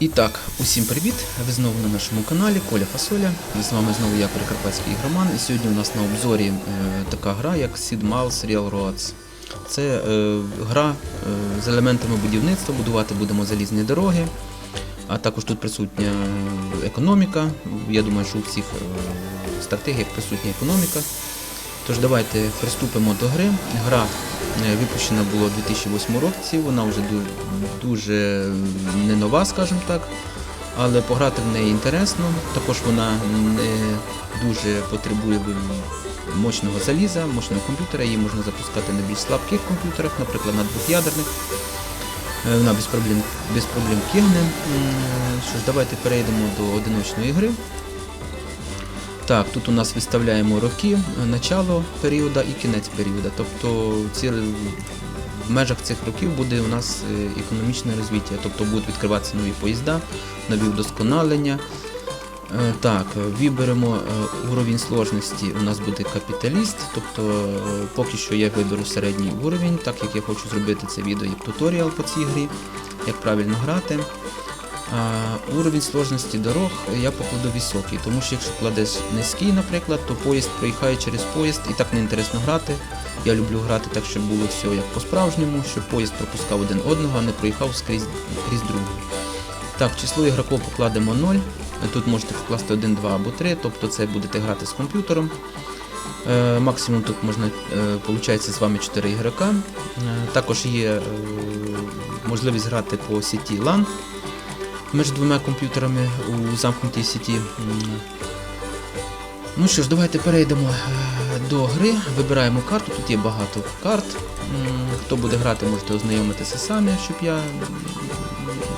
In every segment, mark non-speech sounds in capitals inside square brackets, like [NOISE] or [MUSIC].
І так, усім привіт! Ви знову на нашому каналі Коля Фасоля. З вами знову я, Прикарпатський ігроман. І сьогодні у нас на обзорі е, така гра, як Sid Meier's Railroads. Це е, гра е, з елементами будівництва, будувати будемо залізні дороги. А також тут присутня економіка. Я думаю, що у всіх е, стратегіях присутня економіка. Тож давайте приступимо до гри. Гра е, випущена була у 2008 році, вона вже дуже не нова, скажімо так, але пограти в неї інтересно. Також вона не дуже потребує мощного заліза, мощного комп'ютера. Її можна запускати на більш слабких комп'ютерах, наприклад, на двох'ядерних. Е, Вона без проблем, без проблем кигне. Що ж, давайте перейдемо до одиночної гри. Так, тут у нас виставляємо роки, е, начало періоду і кінець періоду. Тобто ці, в межах цих років буде у нас е, економічне розвиття, тобто будуть відкриватися нові поїзда, нові вдосконалення. Е, Так, виберемо уровень сложності, у нас буде капіталіст, тобто поки що я виберу середній уровень, так як я хочу зробити це відео як туторіал по цій грі, як правильно грати. Уровень сложності дорог я покладу високий, тому що якщо кладеш низький, наприклад, то поїзд проїхає через поїзд і так неінтересно грати. Я люблю грати так, щоб було все як по-справжньому, щоб поїзд пропускав один одного, а не проїхав скрізь, крізь другого. Так, число ігроків покладемо 0. Тут можете покласти 1, 2 або 3, тобто це будете грати з комп'ютером. Е, максимум тут можна, е, виходить, з вами 4 ігрока. Е, також є е, можливість грати по сіті LAN між двома комп'ютерами у замкнутій сіті. Ну що ж, давайте перейдемо е, до гри. Вибираємо карту. Тут є багато карт. Хто буде грати, можете ознайомитися самі, щоб я,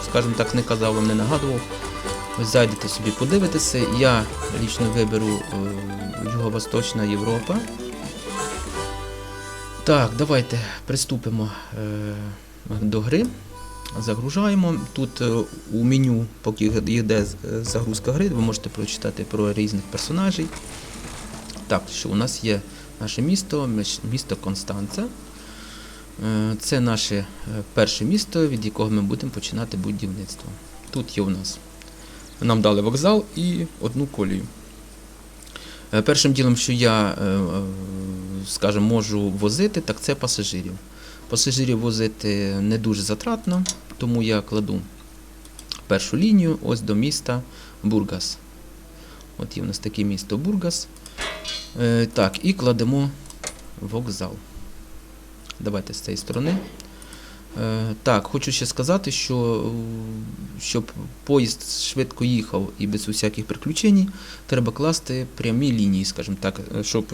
скажімо так, не казав вам, не нагадував. Ви зайдете собі, подивитеся. Я лічно виберу е, Юго-Восточна Європа. Так, давайте приступимо е, до гри. Загружаємо. Тут е, у меню, поки йде загрузка гри, ви можете прочитати про різних персонажів. Так, що у нас є наше місто, місто Констанца. Е, Це наше е, перше місто, від якого ми будемо починати будівництво. Тут є у нас. Нам дали вокзал і одну колію. Е, Першим ділом, що я, е, е, скажімо, можу возити, так це пасажирів. Пасажирів возити не дуже затратно, тому я кладу першу лінію ось до міста Бургас. От є у нас таке місто Бургас. Е, так, і кладемо вокзал. Давайте з цієї сторони. Е, так, хочу ще сказати, що е, щоб поїзд швидко їхав і без усяких приключень, треба класти прямі лінії, скажімо так, е, щоб.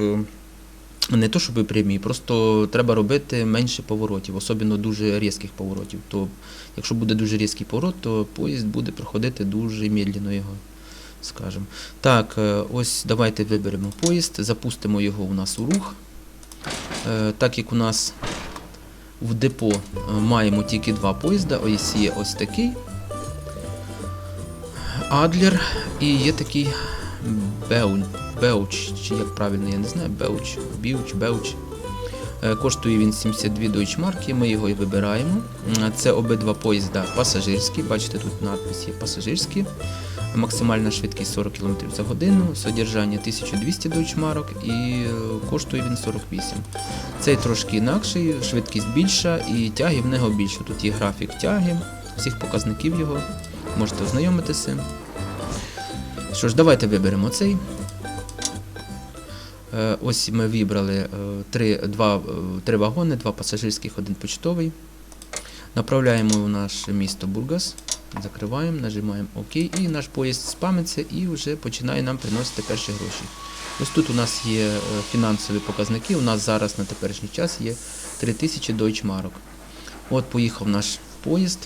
Не то, щоб прямі, просто треба робити менше поворотів, особливо дуже різких поворотів. То якщо буде дуже різкий поворот, то поїзд буде проходити дуже медленно його, скажімо. Так, е, ось давайте виберемо поїзд, запустимо його у нас у рух. Е, Так як у нас в депо е, маємо тільки два поїзда, ось є ось такий Адлер і є такий Беун. Беуч, чи як правильно, я не знаю, Беуч, Біуч, Беуч. Е, Коштує він 72 дойчмарки, ми його і вибираємо. Це обидва поїзда пасажирські, бачите, тут надпис є пасажирські. Максимальна швидкість 40 км за годину, содержання 1200 дойчмарок і е, коштує він 48. Цей трошки інакший, швидкість більша і тяги в нього більше. Тут є графік тяги, всіх показників його, можете ознайомитися. Що ж, давайте виберемо цей. Е, Ось ми вибрали е, три, два, е, три вагони, два пасажирських, один почтовий. Направляємо в наше місто Бургас, закриваємо, нажимаємо ОК і наш поїзд спамиться і вже починає нам приносити перші гроші. Ось тут у нас є фінансові показники. У нас зараз на теперішній час є 3000 дойчмарок. От поїхав наш поїзд.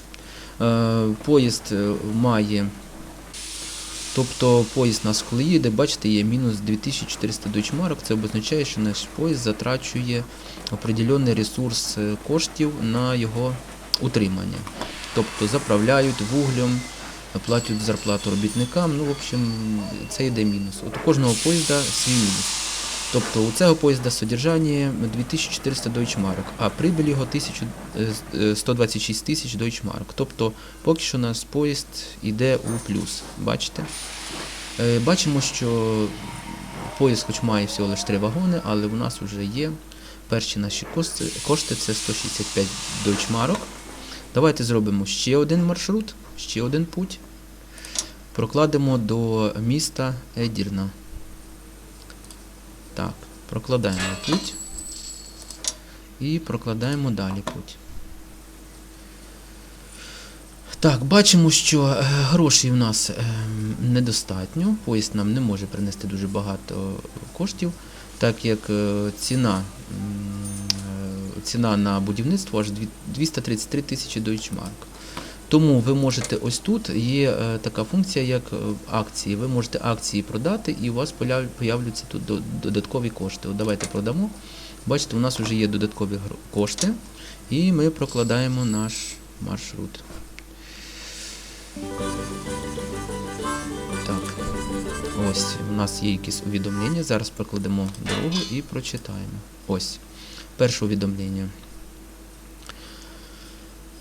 Поїзд має Тобто поїзд нас коли їде, бачите, є мінус 2400 дочмарок, Це означає, що наш поїзд затрачує определенний ресурс е, коштів на його утримання. Тобто заправляють вуглем, платять зарплату робітникам. Ну, в общем, це йде мінус. От у кожного поїзда свій мінус. Тобто у цього поїзда содержання 2400 Deutschmark, а прибиль його 1000, е, е, 126 тисяч Deutschmark. Тобто поки що наш поїзд йде у плюс. Бачите? Е, Бачимо, що поїзд хоч має всього лише 3 вагони, але у нас вже є перші наші кошти, кошти це 165 Deutschmark. Давайте зробимо ще один маршрут, ще один путь. Прокладемо до міста Едірна. Так, прокладаємо путь. І прокладаємо далі путь. Так, бачимо, що е, грошей у нас е, недостатньо. Поїзд нам не може принести дуже багато коштів, так як е, ціна, ціна на будівництво аж 233 тисячі Deutschmark. Тому ви можете ось тут є е, така функція, як е, акції. Ви можете акції продати, і у вас появ- появляться тут додаткові кошти. От давайте продамо. Бачите, у нас вже є додаткові кошти, і ми прокладаємо наш маршрут. Так, ось у нас є якісь увідомлення. Зараз прокладемо дорогу і прочитаємо. Ось. Перше увідомлення.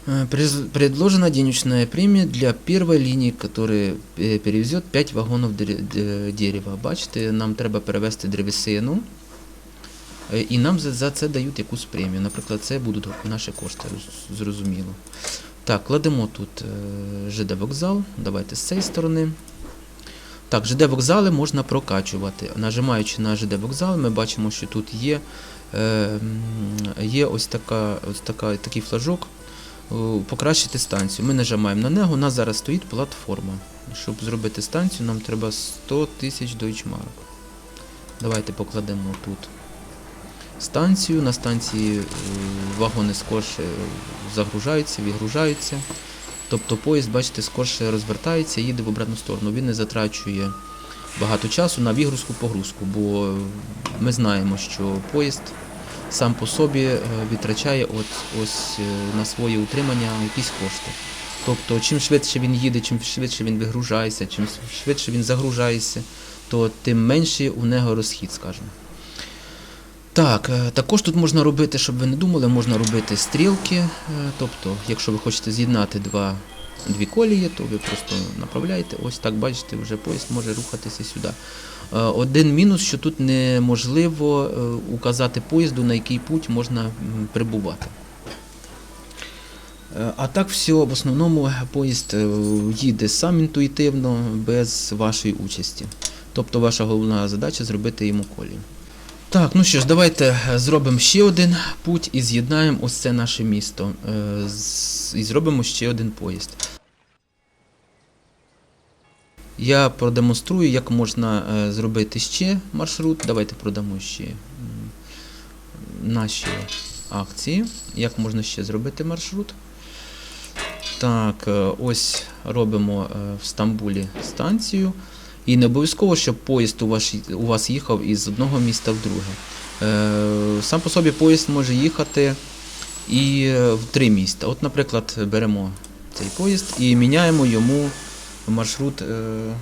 Э, Предложена денежная премия для первой линии, которая э, перевезет 5 вагонів дерева. Бачите, нам треба перевезти древесину, е, і нам за, це дають якусь премію. Наприклад, це будуть наші кошти, зрозуміло. Так, кладемо тут е, ЖД вокзал. Давайте з цієї сторони. Так, ЖД вокзали можна прокачувати. Нажимаючи на ЖД вокзал, ми бачимо, що тут є, е, є ось, така, ось така, такий флажок покращити станцію. Ми нажимаємо на нього, у нас зараз стоїть платформа. Щоб зробити станцію, нам треба 100 тисяч Deutschmark. Давайте покладемо тут станцію. На станції е, вагони скорше загружаються, відгружаються. Тобто поїзд, бачите, скорше розвертається і їде в обратну сторону. Він не затрачує багато часу на вигрузку-погрузку, бо ми знаємо, що поїзд сам по собі е, відтрачає от ось е, на своє утримання якісь кошти. Тобто, чим швидше він їде, чим швидше він вигружається, чим швидше він загружається, то тим менший у нього розхід, скажімо. Так, е, також тут можна робити, щоб ви не думали, можна робити стрілки. Тобто, якщо ви хочете з'єднати два, дві колії, то ви просто направляєте. Ось так бачите, вже поїзд може рухатися сюди. Е, Один мінус, що тут неможливо е, указати поїзду, на який путь можна прибувати. Е, А так все, в основному поїзд їде сам інтуїтивно, без вашої участі. Тобто ваша головна задача зробити йому колію. Так, ну що ж, давайте е, зробимо ще один путь і з'єднаємо ось це наше місто. е, І зробимо ще один поїзд. Я продемонструю, як можна е, зробити ще маршрут. Давайте продамо ще наші акції. Як можна ще зробити маршрут? Так, ось робимо в Стамбулі станцію. І не обов'язково, щоб поїзд у вас, у вас їхав із одного міста в друге. Е, Сам по собі поїзд може їхати і е, в три міста. От, наприклад, беремо цей поїзд і міняємо йому маршрут е,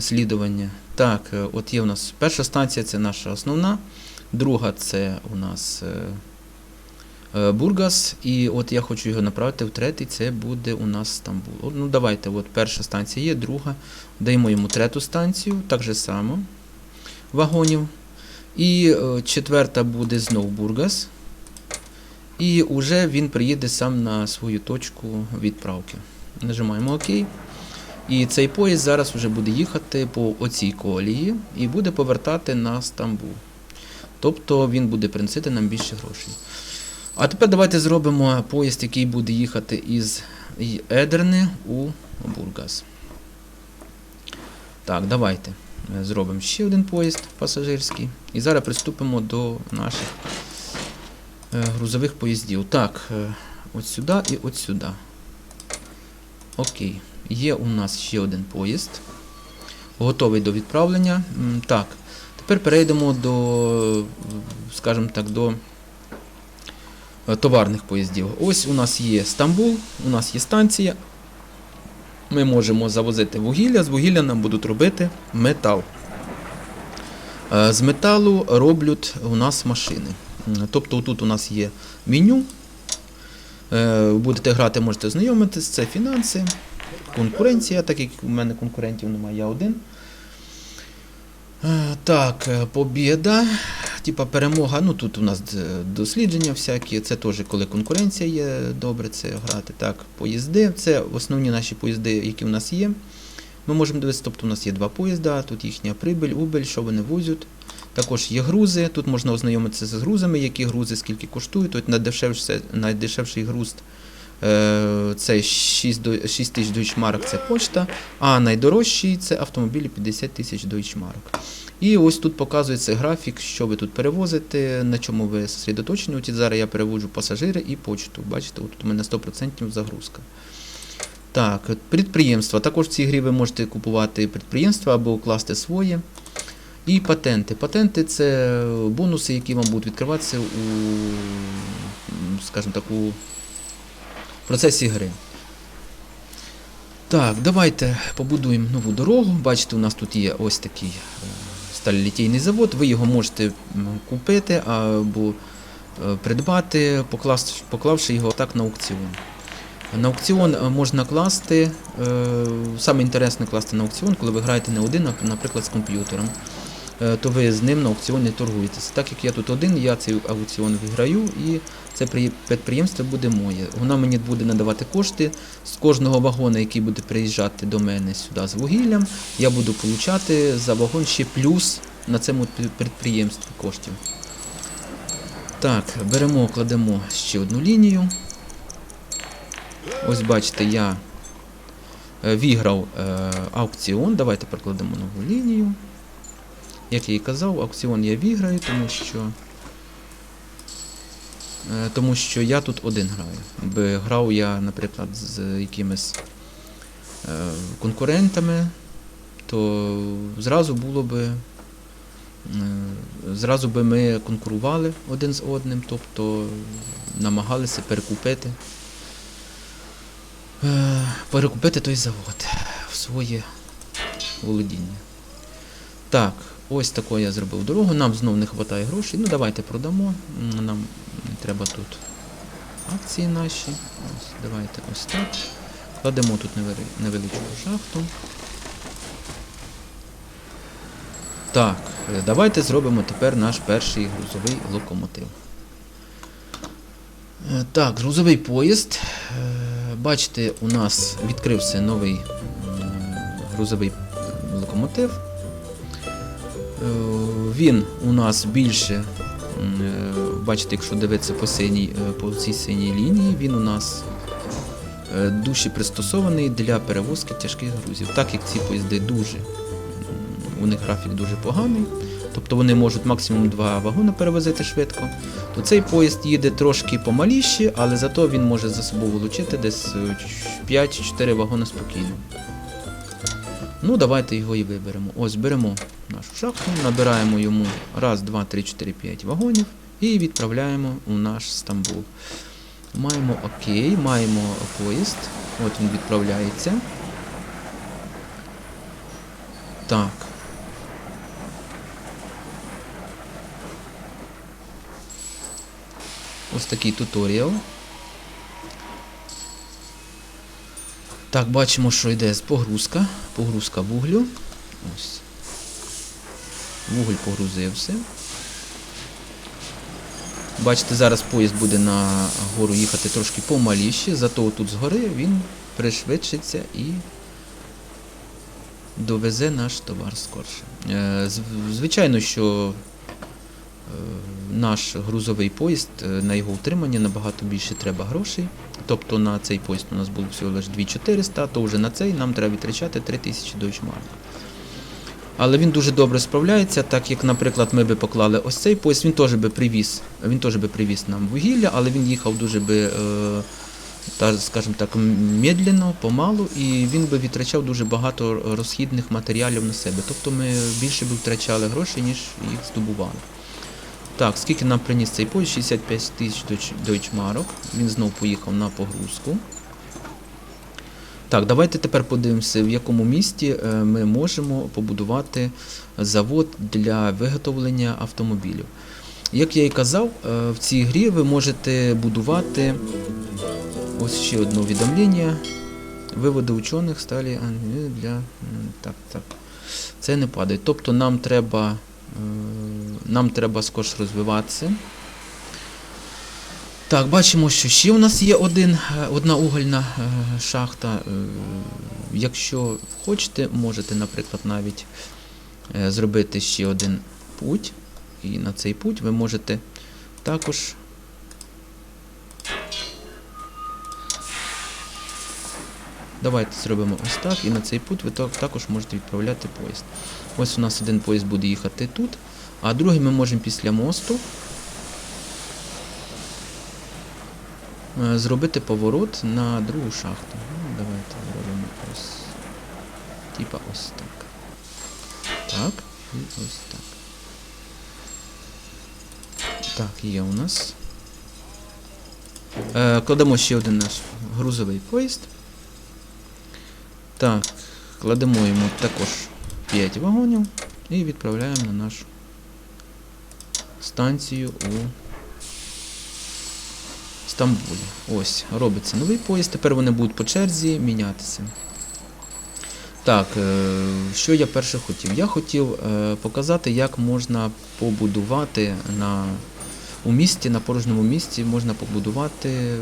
слідування. Так, от є у нас перша станція це наша основна, друга це у нас Бургас, і от я хочу його направити в третій, це буде у нас Стамбул. Ну давайте, от перша станція є, друга. Даємо йому третю станцію, так же само вагонів. І е, четверта буде знов Бургас. І вже він приїде сам на свою точку відправки. Нажимаємо ОК. І цей поїзд зараз вже буде їхати по оцій колії і буде повертати на Стамбул. Тобто він буде приносити нам більше грошей. А тепер давайте зробимо поїзд, який буде їхати із Едерни у Бургас. Так, давайте е, зробимо ще один поїзд пасажирський. І зараз приступимо до наших е, грузових поїздів. Так, е, от сюди і от сюди. Окей. Є у нас ще один поїзд. Готовий до відправлення. Так, тепер перейдемо до, скажімо так, до товарних поїздів. Ось у нас є Стамбул, у нас є станція. Ми можемо завозити вугілля, з вугілля нам будуть робити метал. Е, З металу роблять у нас машини. Тобто тут у нас є меню. Е, Будете грати, можете ознайомитись, це фінанси, конкуренція, так як у мене конкурентів немає, я один. Е, Так, е, побіда, типа перемога. Ну тут у нас е, дослідження всякі, це теж коли конкуренція є, добре це грати. Так, поїзди, це основні наші поїзди, які в нас є. Ми можемо дивитися, тобто у нас є два поїзда, тут їхня прибиль, убиль, що вони возять. Також є грузи, тут можна ознайомитися з грузами, які грузи, скільки коштують. Тут найдешевше, найдешевший груз е, це 6, до- 6 тисяч дойчмарок, це почта, а найдорожчий це автомобілі 50 тисяч дойчмарок. І ось тут показується графік, що ви тут перевозите, на чому ви зосередоточені. От зараз я переводжу пасажири і почту. Бачите, от у мене 100% загрузка. Так, підприємства. Також в цій грі ви можете купувати підприємства або класти своє. І патенти. Патенти це бонуси, які вам будуть відкриватися у, скажімо так, у процесі гри. Так, давайте побудуємо нову дорогу. Бачите, у нас тут є ось такий сталелітейний завод. Ви його можете купити або е, придбати, поклавши, його так на аукціон. На аукціон е, можна класти, е, саме інтересне класти на аукціон, коли ви граєте не один, а, наприклад, з комп'ютером, то ви з ним на аукціоні торгуєтеся. Так як я тут один, я цей аукціон виграю і це підприємство буде моє. Воно мені буде надавати кошти з кожного вагона, який буде приїжджати до мене сюди з вугіллям, я буду получати за вагон ще плюс на цьому підприємстві коштів. Так, беремо, кладемо ще одну лінію. Ось бачите, я е, виграв е, аукціон. Давайте прикладемо нову лінію. Як я і казав, аукціон я виграю, тому що. е, Тому що я тут один граю. Би грав я, наприклад, з якимись е, конкурентами, то зразу було би. е, Зразу би ми конкурували один з одним, тобто намагалися перекупити перекупити той завод в своє володіння. Так, ось таку я зробив дорогу. Нам знов не вистачає грошей. Ну давайте продамо. Нам треба тут акції наші. Ось, давайте ось так. Кладемо тут невеличку шахту. Так, давайте зробимо тепер наш перший грузовий локомотив. Е, Так, грузовий поїзд. Е, Бачите, у нас відкрився новий грузовий локомотив. Е, Він у нас більше, е, бачите, якщо дивитися по, синій, е, по цій синій лінії, він у нас дужче пристосований для перевозки тяжких грузів. Так як ці поїзди дуже, у них графік дуже поганий, тобто вони можуть максимум два вагони перевозити швидко, то цей поїзд їде трошки помаліше, але зато він може за собою вилучити десь е, 5-4 вагони спокійно. Ну, давайте його і виберемо. Ось беремо нашу шахту, набираємо йому раз, два, три, чотири, п'ять вагонів і відправляємо у наш Стамбул. Маємо окей, маємо поїзд. От він відправляється. Так. Ось такий туторіал. Так, бачимо, що йде погрузка. Погрузка вуглю. Ось. Вуголь погрузився. Бачите, зараз поїзд буде на гору їхати трошки помаліше, зато тут згори він пришвидшиться і довезе наш товар скорше. Е, Звичайно, що е, наш грузовий поїзд е, на його утримання набагато більше треба грошей. Тобто на цей поїзд у нас було всього лише 2400, то вже на цей нам треба витрачати 3000 дойчмарк. Але він дуже добре справляється, так як, наприклад, ми би поклали ось цей поїзд, він теж би привіз, він теж би привіз нам вугілля, але він їхав дуже би, е, та, скажімо так, медленно, помалу, і він би відтрачав дуже багато розхідних матеріалів на себе. Тобто ми більше би втрачали грошей, ніж їх здобували. Так, скільки нам приніс цей поїзд? 65 тисяч дойчмарок. Він знов поїхав на погрузку. Так, давайте тепер подивимося, в якому місті е, ми можемо побудувати завод для виготовлення автомобілів. Як я і казав, е, в цій грі ви можете будувати ось ще одне відомлення. Виводи учених сталі е, для. Так, так. Це не падає. Тобто нам треба, нам треба скоріш розвиватися. Так, бачимо, що ще у нас є один, е, одна угольна е, шахта. Е, Якщо хочете, можете, наприклад, навіть зробити ще один путь. І на цей путь ви можете також. Давайте зробимо ось так, і на цей путь ви також можете відправляти поїзд. Ось у нас один поїзд буде їхати тут, а другий ми можемо після мосту е, зробити поворот на другу шахту. Ну, давайте зробимо ось. Типа ось так. Так, і ось так. Так, є у нас. Е, кладемо ще один наш грузовий поїзд. Так, кладемо йому також 5 вагонів і відправляємо на нашу станцію у Стамбулі. Ось, робиться новий поїзд. Тепер вони будуть по черзі мінятися. Так, е, що я перше хотів? Я хотів е, показати, як можна побудувати на, у місті, на порожньому місці можна побудувати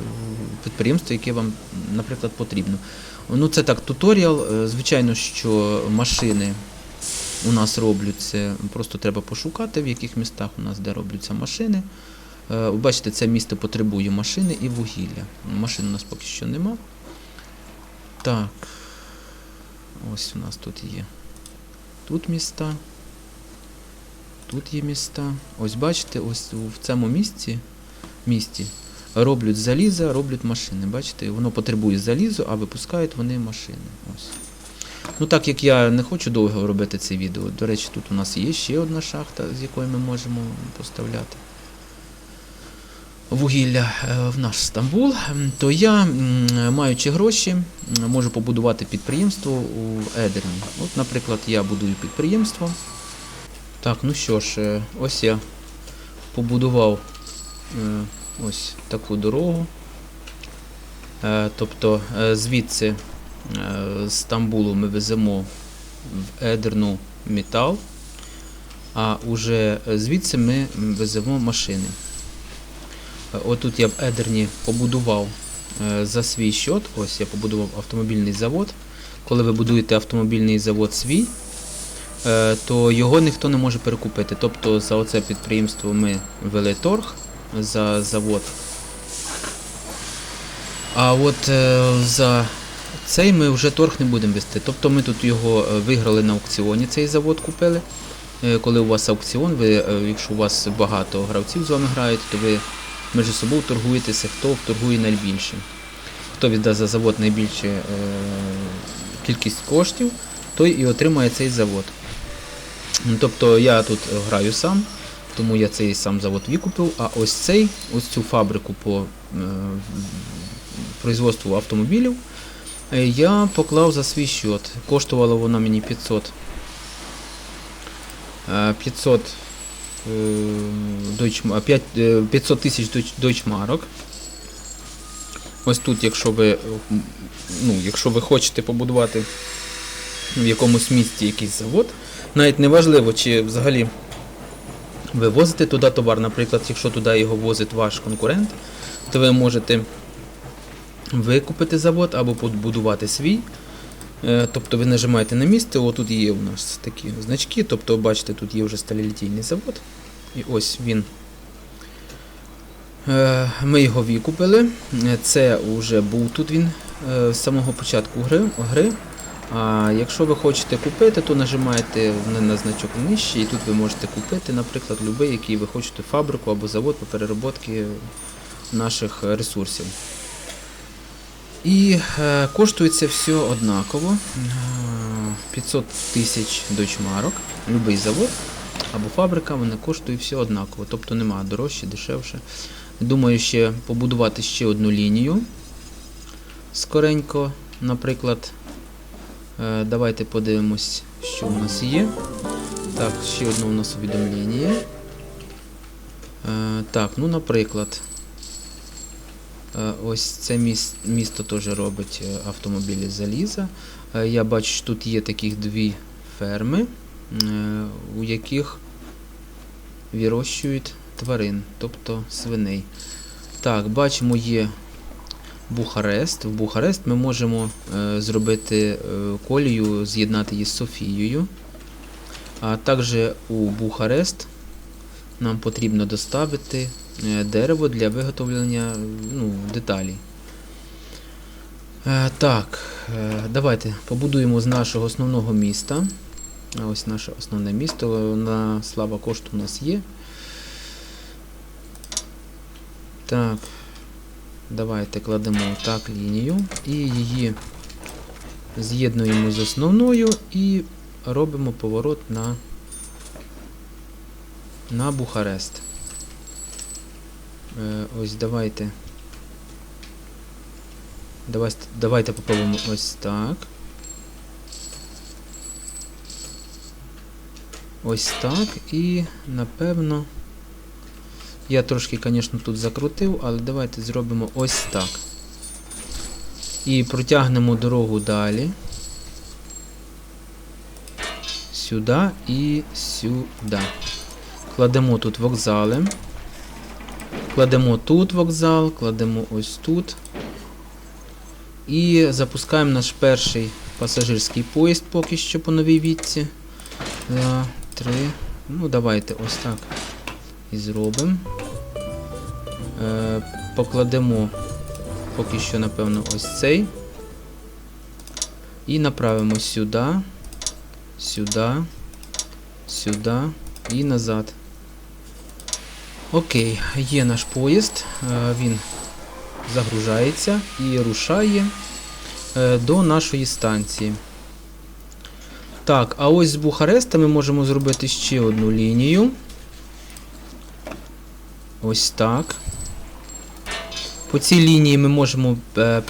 підприємство, яке вам, наприклад, потрібно. Ну, це так, туторіал. Е, Звичайно, що машини у нас робляться, просто треба пошукати, в яких містах у нас де робляться машини. Е, ви Бачите, це місто потребує машини і вугілля. Машин у нас поки що нема. Так. Ось у нас тут є. Тут міста. Тут є міста. Ось бачите, ось в цьому місці, місті роблять залізо, роблять машини. Бачите, воно потребує залізу, а випускають вони машини. Ось. Ну так як я не хочу довго робити це відео. До речі, тут у нас є ще одна шахта, з якої ми можемо поставляти вугілля е, в наш Стамбул, то я, маючи гроші, можу побудувати підприємство у Едерні. От, наприклад, я будую підприємство. Так, ну що ж, е, ось я побудував е, ось таку дорогу. Е, Тобто звідси з Стамбулу ми веземо в Едерну метал, а уже звідси ми веземо машини. Отут я в Едерні побудував за свій счет. Ось я побудував автомобільний завод. Коли ви будуєте автомобільний завод свій, то його ніхто не може перекупити. Тобто за оце підприємство ми ввели торг за завод. А от е, за цей ми вже торг не будемо вести. Тобто ми тут його е, виграли на аукціоні, цей завод купили. Е, Коли у вас аукціон, ви, е, якщо у вас багато гравців з вами грають, то ви між собою торгуєтеся, хто торгує найбільше. Хто віддасть за завод найбільше е, кількість коштів, той і отримає цей завод. Ну, Тобто я тут граю сам, тому я цей сам завод викупив, а ось цей, ось цю фабрику по е, производству автомобілів е, я поклав за свій счет. Коштувала вона мені 500 е, 500 е, Deutsch- а, п'ять- е, 500 тисяч Deutschmark. Ось тут, якщо ви, е, ну, якщо ви хочете побудувати в якомусь місті якийсь завод, навіть не важливо, чи взагалі ви возите туди товар, наприклад, якщо туди його возить ваш конкурент, то ви можете викупити завод або побудувати свій. Е, Тобто ви нажимаєте на місце, отут є у нас такі значки, тобто бачите, тут є вже сталелітійний завод. І ось він. Е, Ми його викупили. Це вже був тут він е, з самого початку гри. А якщо ви хочете купити, то нажимаєте на, на значок нижче, і тут ви можете купити, наприклад, будь-який, який ви хочете фабрику або завод по переробці наших е, ресурсів. І е, коштує це все однаково. Е, 500 тисяч дочмарок, будь-який завод або фабрика, вони коштують все однаково. Тобто немає дорожче, дешевше. Думаю, ще побудувати ще одну лінію скоренько наприклад, е, давайте подивимось, що у нас є. Так, ще одне у нас увідомлення. Е, так, ну, наприклад, е, ось це міс- місто теж робить е, автомобілі заліза. Е, я бачу, що тут є таких дві ферми, е, у яких вирощують тварин, тобто свиней. Так, бачимо, є Бухарест. В Бухарест ми можемо е, зробити е, колію, з'єднати її з Софією. А також у Бухарест нам потрібно доставити е, дерево для виготовлення ну, деталей. Так, давайте побудуємо з нашого основного міста. Ось наше основне місто. На слава кошту у нас є. Так. Давайте кладемо так лінію і її з'єднуємо з основною і робимо поворот на, на Бухарест. Е, ось давайте. Давайте, давайте попробуємо ось так. Ось так і напевно. Я трошки, звісно, тут закрутив, але давайте зробимо ось так. І протягнемо дорогу далі. Сюди і сюди. Кладемо тут вокзали. Кладемо тут вокзал, кладемо ось тут. І запускаємо наш перший пасажирський поїзд поки що по новій вітці. Два, три. Ну, давайте ось так і зробимо. Е, покладемо поки що, напевно, ось цей. І направимо сюди, сюди, сюди і назад. Окей, є наш поїзд, е, він загружається і рушає е, до нашої станції. Так, а ось з Бухареста ми можемо зробити ще одну лінію. Ось так. По цій лінії ми можемо е,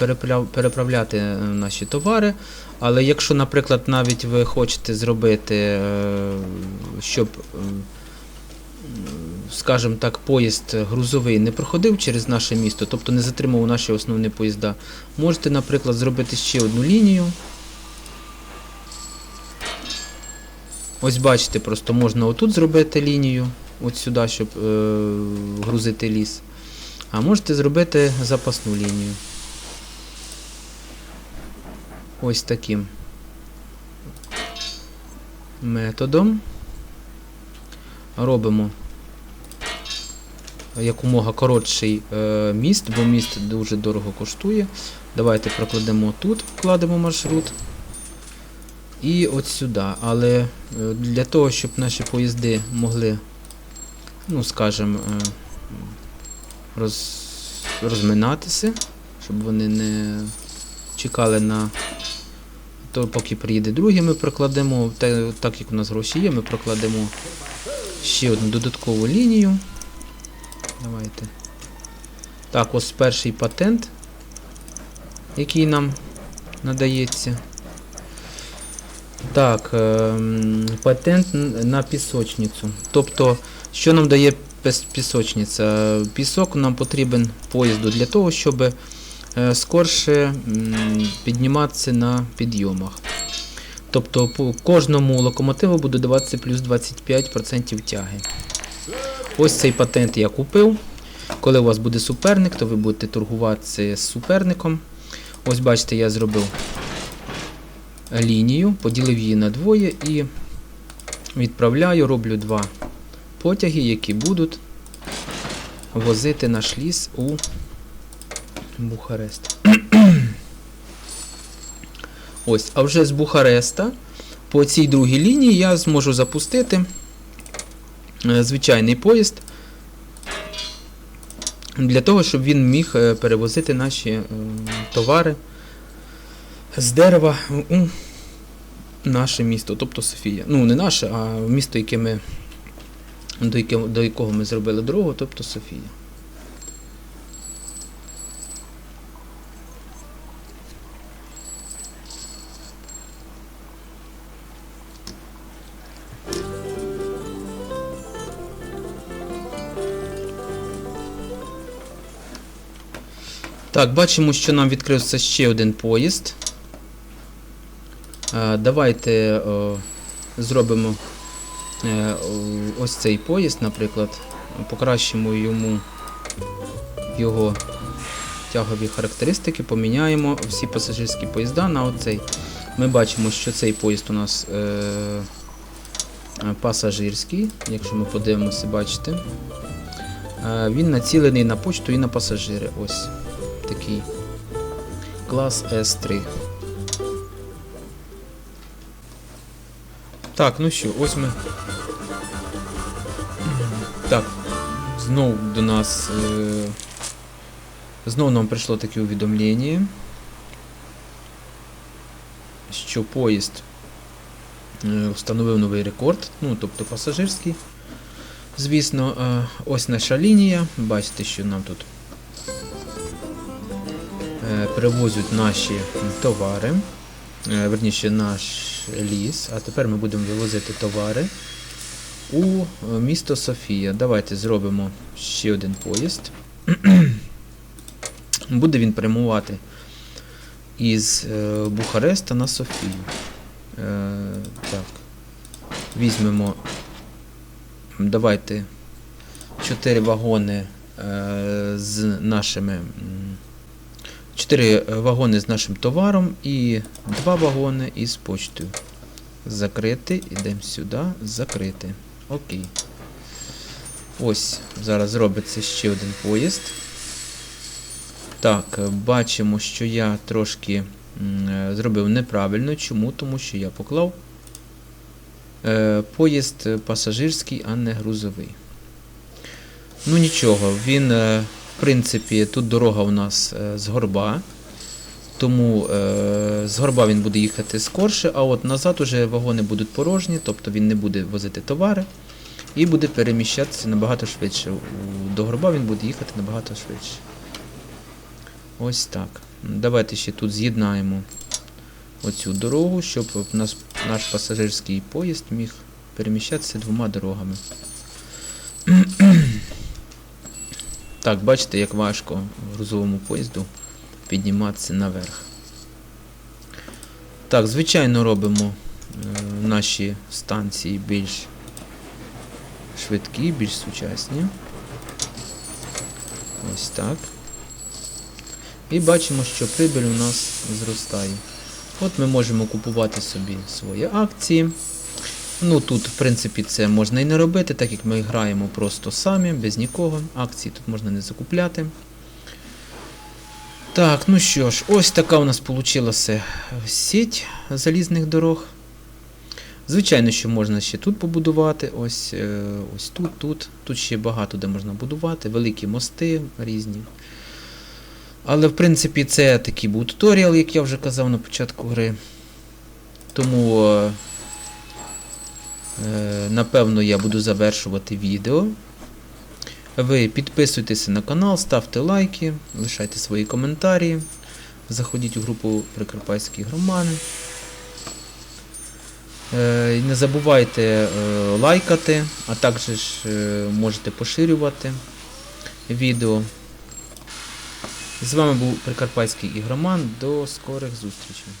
переправляти е, наші товари. Але якщо, наприклад, навіть ви хочете зробити, е, щоб, скажімо так, поїзд грузовий не проходив через наше місто, тобто не затримував наші основні поїзда, можете, наприклад, зробити ще одну лінію. Ось бачите, просто можна отут зробити лінію, от сюди, щоб е, грузити ліс. А можете зробити запасну лінію. Ось таким методом. Робимо якомога коротший е, міст, бо міст дуже дорого коштує. Давайте прокладемо тут, вкладемо маршрут. І от сюди. Але е, для того, щоб наші поїзди могли, ну скажімо, е, роз, розминатися, щоб вони не чекали на то, поки приїде другий, ми прокладемо, та- так як у нас гроші є, ми прокладемо ще одну додаткову лінію. Давайте. Так, ось перший патент, який нам надається. Так, ем, патент на пісочницю. Тобто, що нам дає пісочниця? Пісок нам потрібен поїзду для того, щоб е, скорше підніматися на підйомах. Тобто по кожному локомотиву буде даватися плюс 25% тяги. Ось цей патент я купив. Коли у вас буде суперник, то ви будете торгуватися з суперником. Ось бачите, я зробив лінію, поділив її на двоє і відправляю, роблю два потяги, які будуть возити наш ліс у Бухарест. [CLEARS THROAT] Ось, а вже з Бухареста по цій другій лінії я зможу запустити е, звичайний поїзд для того, щоб він міг е, перевозити наші е, товари з дерева у наше місто, тобто Софія. Ну, не наше, а місто, яке ми, до якого ми зробили другого, тобто Софія. Так, бачимо, що нам відкрився ще один поїзд. Е, давайте е, зробимо ось цей поїзд, наприклад. Покращимо йому його тягові характеристики, поміняємо всі пасажирські поїзда на оцей. Ми бачимо, що цей поїзд у нас е, е, пасажирський, якщо ми подивимося, бачите. Е, Він націлений на почту і на пасажири. Ось такий клас S3. Так, ну що, ось ми. Знов до нас. Е... Нам прийшло таке увідомлення, що поїзд е, встановив новий рекорд, ну, тобто пасажирський. Звісно, е, ось наша лінія. Бачите, що нам тут е, привозять наші товари, верніше наш ліс. А тепер ми будемо вивозити товари у е, місто Софія. Давайте зробимо ще один поїзд. [CLEARS THROAT] Буде він прямувати із е, Бухареста на Софію. Е, так. Візьмемо. Давайте 4 вагони з нашими. 4 вагони з нашим товаром і 2 вагони із почтою. Закрити. Йдемо сюди. Закрити. Окей. Ось, зараз робиться ще один поїзд. Так, е, бачимо, що я трошки е, зробив неправильно. Чому? Тому що я поклав е, поїзд пасажирський, а не грузовий. Ну нічого, він, в принципі, тут дорога у нас з горба. Тому з горба він буде їхати скорше, а от назад уже вагони будуть порожні, тобто він не буде возити товари і буде переміщатися набагато швидше. До горба він буде їхати набагато швидше. Ось так. Давайте ще тут з'єднаємо оцю дорогу, щоб нас наш пасажирський поїзд міг переміщатися двома дорогами. [CLEARS THROAT] Так, бачите, як важко грузовому поїзду підніматися наверх. Так, звичайно, робимо е, наші станції більш швидкі, більш сучасні. Ось так. І бачимо, що прибіль у нас зростає. От ми можемо купувати собі свої акції. Ну тут, в принципі, це можна і не робити, так як ми граємо просто самі, без нікого. Акції тут можна не закупляти. Так, ну що ж, ось така у нас вийшла сеть залізних дорог. Звичайно, що можна ще тут побудувати. Ось, е, ось тут, тут. Тут ще багато де можна будувати, великі мости різні. Але, в принципі, це такий був туторіал, як я вже казав на початку гри. Тому, е, е, напевно, я буду завершувати відео. Ви підписуйтеся на канал, ставте лайки, лишайте свої коментарі. Заходіть у групу Прикарпатські громади. Е, Не забувайте е, лайкати, а також е, можете поширювати відео. З вами був Прикарпатський ігроман. До скорих зустрічей.